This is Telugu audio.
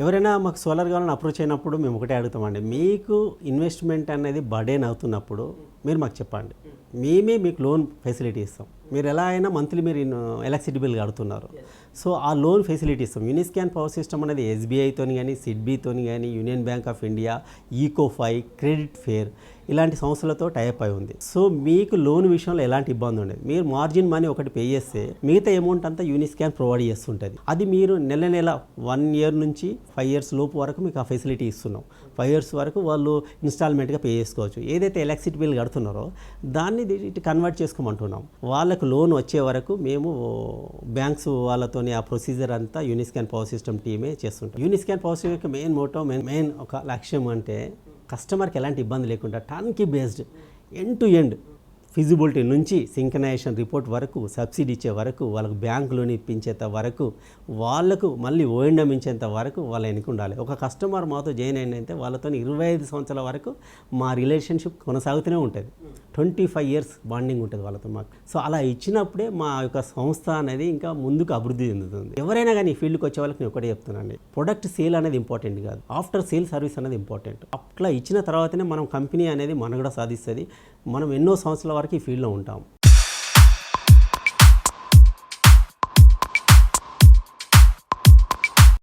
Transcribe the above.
ఎవరైనా మాకు సోలార్ కావాలని అప్రోచ్ అయినప్పుడు మేము ఒకటే అడుగుతామండి. మీకు ఇన్వెస్ట్మెంట్ అనేది బడేన్ అవుతున్నప్పుడు మీరు మాకు చెప్పండి. మేమే మీకు లోన్ ఫెసిలిటీ ఇస్తాం. మీరు ఎలా అయినా మంత్లీ మీరు ఎలక్ట్రిసిటీ బిల్ కడుతున్నారు. సో ఆ లోన్ ఫెసిలిటీ ఇస్తాం. యూనిస్కాన్ పవర్ సిస్టమ్ అనేది ఎస్బీఐతోని కానీ సిడ్బీతోని కానీ union bank of India Ecofy credit fair ఇలాంటి సంస్థలతో టైప్ అయి ఉంది. సో మీకు లోన్ విషయంలో ఎలాంటి ఇబ్బంది ఉండదు. మీరు మార్జిన్ మనీ ఒకటి పే చేస్తే మిగతా అమౌంట్ అంతా యూనిస్కాన్ ప్రొవైడ్ చేస్తుంటుంది. అది మీరు నెల నెల వన్ ఇయర్ నుంచి ఫైవ్ ఇయర్స్ లోపు వరకు మీకు ఆ ఫెసిలిటీ ఇస్తున్నాం. ఫైవ్ ఇయర్స్ వరకు వాళ్ళు ఇన్స్టాల్మెంట్గా పే చేసుకోవచ్చు. ఏదైతే ఎలక్ట్రిసిటీ బిల్ కడుతున్నారో దాన్ని ఇటు కన్వర్ట్ చేసుకోమంటున్నాం. వాళ్ళకు లోన్ వచ్చే వరకు మేము బ్యాంక్స్ వాళ్ళతోని ఆ ప్రొసీజర్ అంతా యూనిస్కాన్ పవర్ సిస్టమ్ టీమే చేస్తుంటాం. యూనిస్కాన్ పవర్ సిస్టమ్ యొక్క మెయిన్ మోటో మెయిన్ మెయిన్ ఒక లక్ష్యం అంటే కస్టమర్కి ఎలాంటి ఇబ్బంది లేకుండా turnkey based end to end feasibility నుంచి సింకనైజేషన్ రిపోర్ట్ వరకు సబ్సిడీ ఇచ్చే వరకు వాళ్ళకు బ్యాంక్ లోన్ ఇప్పించేంత వరకు వాళ్ళకు మళ్ళీ ఓఎండం ఇచ్చేంత వరకు వాళ్ళ వెనక ఉండాలి. ఒక కస్టమర్ మాతో జాయిన్ అయినంతే వాళ్ళతో ఇరవై ఐదు సంవత్సరాల వరకు మా రిలేషన్షిప్ కొనసాగుతూనే ఉంటుంది. ట్వంటీ ఫైవ్ ఇయర్స్ బాండింగ్ ఉంటుంది వాళ్ళతో మాకు. సో అలా ఇచ్చినప్పుడే మా యొక్క సంస్థ అనేది ఇంకా ముందుకు అభివృద్ధి చెందుతుంది. ఎవరైనా కానీ ఈ ఫీల్డ్కి వచ్చే వాళ్ళకి నేను ఒకటే చెప్తున్నాను ప్రొడక్ట్ సేల్ అనేది ఇంపార్టెంట్ కాదు. ఆఫ్టర్ సేల్ సర్వీస్ అనేది ఇంపార్టెంట్ అట్లా ఇచ్చిన తర్వాతనే మనం కంపెనీ అనేది మనగడ సాధిస్తుంది. మనం ఎన్నో సంవత్సరాల వరకు ఈ ఫీల్డ్లో ఉంటాం.